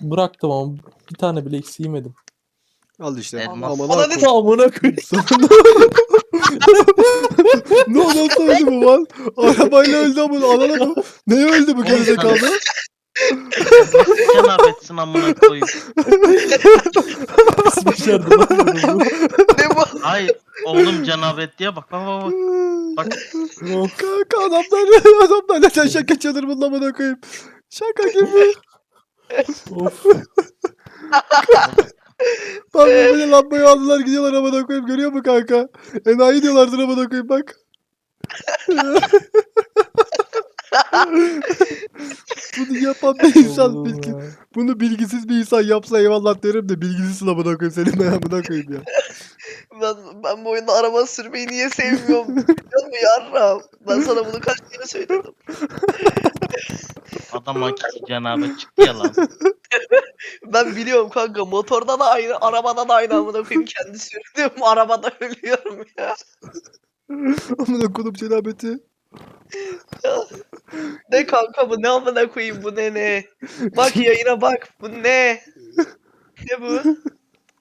bıraktım ama bir tane bile eksiği yemedim. Al işte. Elmas. Aman Bana ne- Amına koyayım. ne oldu öldü bu lan? Arabayla öldü ama alana mı? Neye öldü bu gerizekalı? Cenabetsin amına koyayım. Nasıl başardı lan bunu? ne bu? Hayır oğlum cenabet diye bak bak bak. bak. Kanka adamlar adamlar neden şaka çalır bunun amına koyayım. Şaka gibi. Of. Bak böyle lambayı aldılar gidiyorlar amına koyayım görüyor musun kanka? Enayi diyorlardır amına koyayım bak. Bunu yapan bir insan bilgi, bunu bilgisiz bir insan yapsa eyvallah derim de bilgisiz amına koyayım senin ben amına koyayım ya. Ben, ben bu oyunda araba sürmeyi niye sevmiyorum? Biliyor musun yarram? Ben sana bunu kaç kere söyledim. Adam hakiki cenabet çıktı ya lan. Ben biliyorum kanka motorda da aynı, arabada da aynı amına koyayım kendi sürdüğüm arabada ölüyorum ya. Amına koyayım cenabeti. Ne kanka bu ne amına koyayım bu ne ne? Bak yayına bak bu ne? Ne bu?